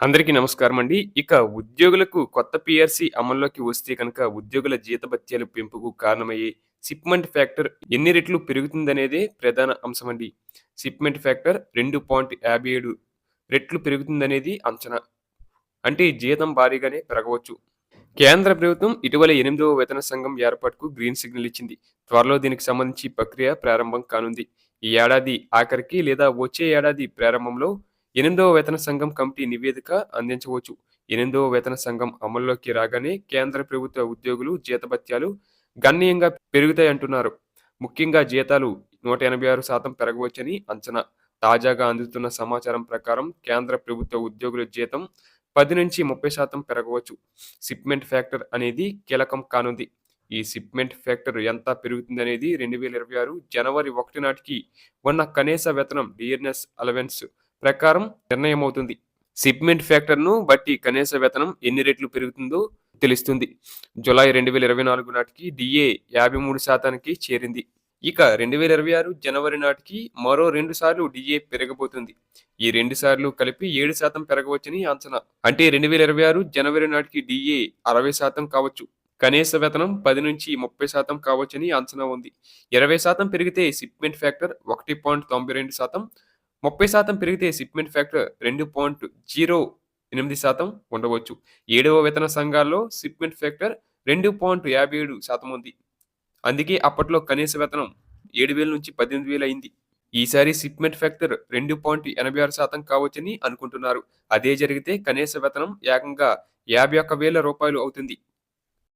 అందరికీ నమస్కారం అండి ఇక ఉద్యోగులకు కొత్త పిఆర్సి అమల్లోకి వస్తే కనుక ఉద్యోగుల జీతభత్యాలు పెంపుకు కారణమయ్యే సిప్మెంట్ ఫ్యాక్టర్ ఎన్ని రెట్లు పెరుగుతుందనేదే ప్రధాన అంశం అండి సిప్మెంట్ ఫ్యాక్టర్ రెండు పాయింట్ యాభై ఏడు రెట్లు పెరుగుతుందనేది అంచనా. అంటే జీతం భారీగానే పెరగవచ్చు. కేంద్ర ప్రభుత్వం ఇటీవల ఎనిమిదవ వేతన సంఘం ఏర్పాటుకు గ్రీన్ సిగ్నల్ ఇచ్చింది. త్వరలో దీనికి సంబంధించి ప్రక్రియ ప్రారంభం కానుంది. ఈ ఏడాది ఆఖరికి లేదా వచ్చే ఏడాది ప్రారంభంలో ఎనిమిదవ వేతన సంఘం కమిటీ నివేదిక అందించవచ్చు. ఎనిమిదవ వేతన సంఘం అమల్లోకి రాగానే కేంద్ర ప్రభుత్వ ఉద్యోగులు జీతభత్యాలు గణనీయంగా పెరుగుతాయంటున్నారు ముఖ్యంగా జీతాలు నూట ఎనభై ఆరు శాతం పెరగవచ్చని అంచనా. తాజాగా అందుతున్న సమాచారం ప్రకారం కేంద్ర ప్రభుత్వ ఉద్యోగుల జీతం పది నుంచి ముప్పై శాతం పెరగవచ్చు. సిప్మెంట్ ఫ్యాక్టర్ అనేది కీలకం కానుంది. ఈ సిప్మెంట్ ఫ్యాక్టర్ ఎంత పెరుగుతుందనేది రెండు వేల ఇరవై ఆరు జనవరి ఒకటి నాటికి ఉన్న కనీస వేతనం డిఎన్ఎస్ అలవెన్స్ ప్రకారం నిర్ణయమవుతుంది. సిగ్మెంట్ ఫ్యాక్టర్ను బట్టి కనీస వేతనం ఎన్ని రెట్లు పెరుగుతుందో తెలుస్తుంది. జులై రెండు వేల ఇరవై నాలుగు నాటికి డిఏ యాభై మూడు శాతానికి చేరింది. ఇక రెండు వేల ఇరవై ఆరు జనవరి నాటికి మరో రెండు సార్లు డిఏ పెరగబోతుంది. ఈ రెండు సార్లు కలిపి ఏడు శాతం పెరగవచ్చని అంచనా. అంటే రెండు వేల ఇరవై ఆరు జనవరి నాటికి డిఏ అరవై శాతం కావచ్చు. కనీస వేతనం పది నుంచి ముప్పై శాతం కావచ్చని అంచనా ఉంది. ఇరవై శాతం పెరిగితే సిప్మెంట్ ఫ్యాక్టర్ ఒకటి పాయింట్ తొంభై రెండు శాతం ముప్పై శాతం పెరిగితే సిప్మెంట్ ఫ్యాక్టర్ రెండు పాయింట్ జీరో ఎనిమిది శాతం ఉండవచ్చు. ఏడవ వేతన సంఘాల్లో సిప్మెంట్ ఫ్యాక్టర్ రెండు పాయింట్ యాభై ఏడు శాతం ఉంది. అందుకే అప్పట్లో కనీస వేతనం ఏడు వేల నుంచి పద్దెనిమిది వేలు అయింది. ఈసారి సిప్మెంట్ ఫ్యాక్టర్ రెండు పాయింట్ ఎనభై ఆరు శాతం కావచ్చని అనుకుంటున్నారు. అదే జరిగితే కనీస వేతనం ఏకంగా యాభై ఒక్క వేల రూపాయలు అవుతుంది.